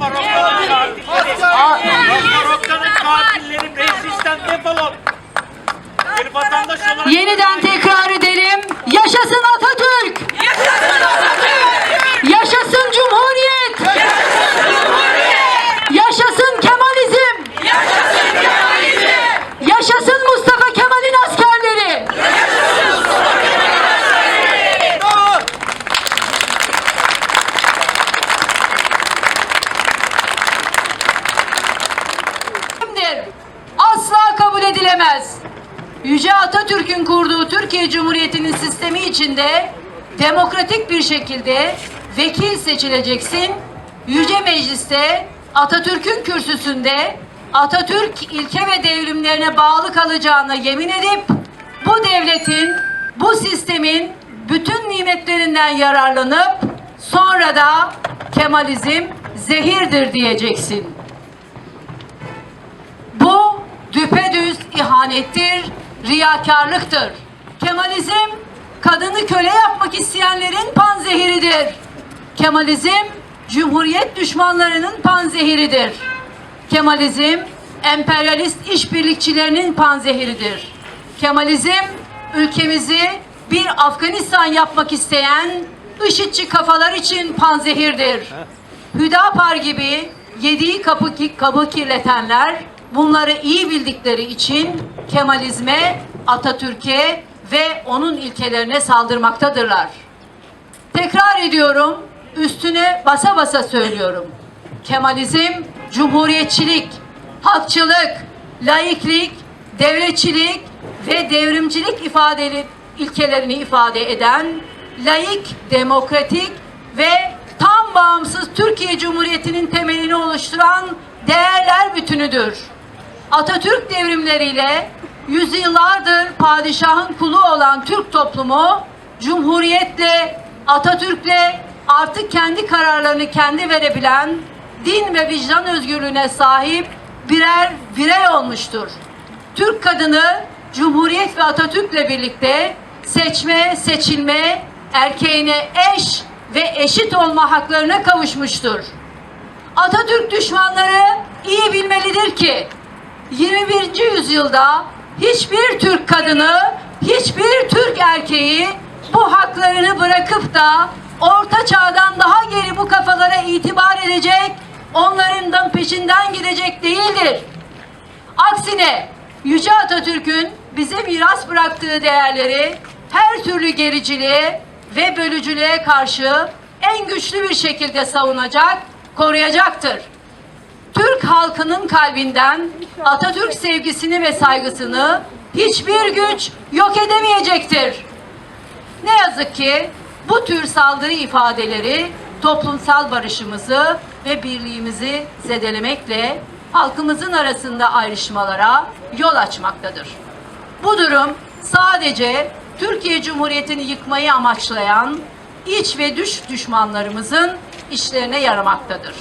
Basma Rokkan'ın katilleri. Basma katilleri meclisten defolun. Bir vatandaş olarak... Yeniden tekrar edilemez. Yüce Atatürk'ün kurduğu Türkiye Cumhuriyeti'nin sistemi içinde demokratik bir şekilde vekil seçileceksin. Yüce Meclis'te Atatürk'ün kürsüsünde Atatürk ilke ve devrimlerine bağlı kalacağına yemin edip bu devletin, bu sistemin bütün nimetlerinden yararlanıp sonra da Kemalizm zehirdir diyeceksin. Bu düpedüz ihanettir, riyakarlıktır. Kemalizm kadını köle yapmak isteyenlerin panzehiridir. Kemalizm cumhuriyet düşmanlarının panzehiridir. Kemalizm emperyalist işbirlikçilerinin panzehiridir. Kemalizm ülkemizi bir Afganistan yapmak isteyen IŞİD'çi kafalar için panzehirdir. Hüdapar gibi yediği kapı, kabı kirletenler bunları iyi bildikleri için Kemalizme, Atatürk'e ve onun ilkelerine saldırmaktadırlar. Tekrar ediyorum, üstüne basa basa söylüyorum. Kemalizm, cumhuriyetçilik, halkçılık, laiklik, devletçilik ve devrimcilik ifadeli ilkelerini ifade eden laik, demokratik ve tam bağımsız Türkiye Cumhuriyeti'nin temelini oluşturan değerler bütünüdür. Atatürk devrimleriyle yüzyıllardır padişahın kulu olan Türk toplumu Cumhuriyetle, Atatürk'le artık kendi kararlarını kendi verebilen, din ve vicdan özgürlüğüne sahip birer birey olmuştur. Türk kadını Cumhuriyet ve Atatürk'le birlikte seçme, seçilme, erkeğine eş ve eşit olma haklarına kavuşmuştur. Atatürk düşmanları iyi bilmelidir ki 21. yüzyılda hiçbir Türk kadını, hiçbir Türk erkeği bu haklarını bırakıp da orta çağdan daha geri bu kafalara itibar edecek, onların da peşinden gidecek değildir. Aksine Yüce Atatürk'ün bize miras bıraktığı değerleri her türlü gericiliğe ve bölücülüğe karşı en güçlü bir şekilde savunacak, koruyacaktır. Türk halkının kalbinden Atatürk sevgisini ve saygısını hiçbir güç yok edemeyecektir. Ne yazık ki bu tür saldırı ifadeleri toplumsal barışımızı ve birliğimizi zedelemekle halkımızın arasında ayrışmalara yol açmaktadır. Bu durum sadece Türkiye Cumhuriyeti'ni yıkmayı amaçlayan iç ve dış düşmanlarımızın işlerine yaramaktadır.